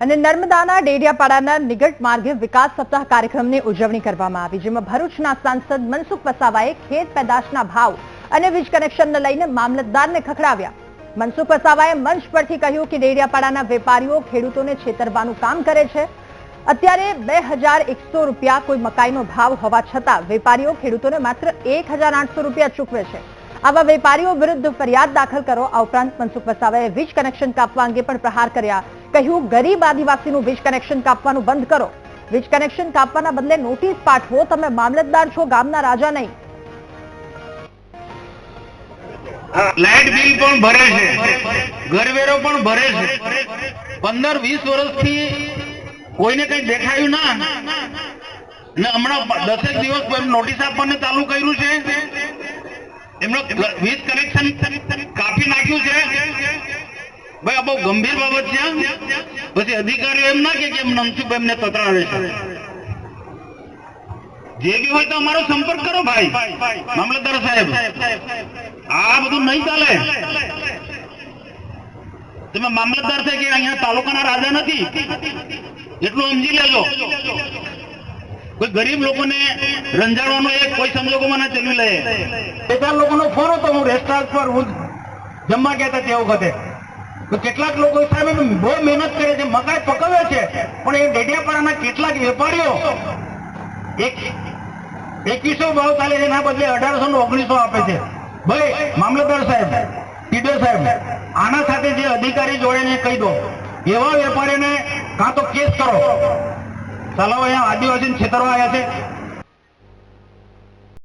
અને નર્મદાના ડેડિયાપાડાના નિગટ માર્ગે વિકાસ સપ્તાહ કાર્યક્રમની ઉજવણી કરવામાં આવી, જેમાં ભરૂચના સાંસદ મનસુખ વસાવાએ ખેત પેદાશના ભાવ અને વીજ કનેક્શનને લઈને મામલતદારને ખખડાવ્યા. મનસુખ વસાવાએ મંચ પરથી કહ્યું કે ડેડિયાપાડાના વેપારીઓ ખેડૂતોને છેતરવાનું કામ કરે છે. અત્યારે બે રૂપિયા કોઈ મકાઈનો ભાવ હોવા છતાં વેપારીઓ ખેડૂતોને માત્ર એક રૂપિયા ચૂકવે છે. આવા વેપારીઓ વિરુદ્ધ ફરિયાદ દાખલ કરો. આ ઉપરાંત મનસુખ વસાવાએ વીજ કનેક્શન કાપવા અંગે પણ પ્રહાર કર્યા. કહ્યું, ગરીબ આદિવાસીનું વીજ કનેક્શન કાપવાનું બંધ કરો. વીજ કનેક્શન કાપવાના બદલે નોટિસ પાઠવો. તમે મામલતદાર છો, ગામના રાજા નહીં. લાઇટ બિલ પણ ભરે છે. ઘરવેરો પણ ભરે છે. પંદર, વીસ વર્ષથી કોઈને કઈ દેખાયું ના. હમણાં દસેક દિવસ નોટિસ આપવાનું ચાલુ કર્યું છે. એમનો વીજ કનેક્શન કાપી નાખ્યું છે. ભાઈ, આ બહુ ગંભીર બાબત છે. પછી અધિકારીઓ એમ ના કે મનસુખ એમને તતરાવે છે. જે બી હોય તો અમારો સંપર્ક કરો ભાઈ. મામલતદાર સાહેબ, આ બધું નહીં ચાલે. તમે મામલતદાર છે કે અહીંયા તાલુકાના રાજા નથી? એટલું સમજી લેજો. કોઈ ગરીબ લોકોને રંજાડવાનો એક કોઈ સંજોગોમાં ના ચલવી લે. ચાર લોકોનો ફોન હતો, હું રેસ્ટોરન્ટ પર, હું જમવા ગયા હતા તે વખતે. તો કેટલાક લોકો સાહેબ બહુ મહેનત કરે છે, મકાઈ પકવે છે, પણ એ ડેડિયાપાડાના કેટલાક વેપારીઓ એક એકવીસો ભાવ ચાલે છે એના બદલે અઢારસો ને ઓગણીસો આપે છે. ભાઈ મામલતદાર સાહેબ, ટીડર સાહેબ, આના સાથે જે અધિકારી જોડે કહી દો. એવા વેપારીને કાં તો કેસ કરો. ચાલો અહીંયા આદિવાસી છેતરવા આવ્યા છે.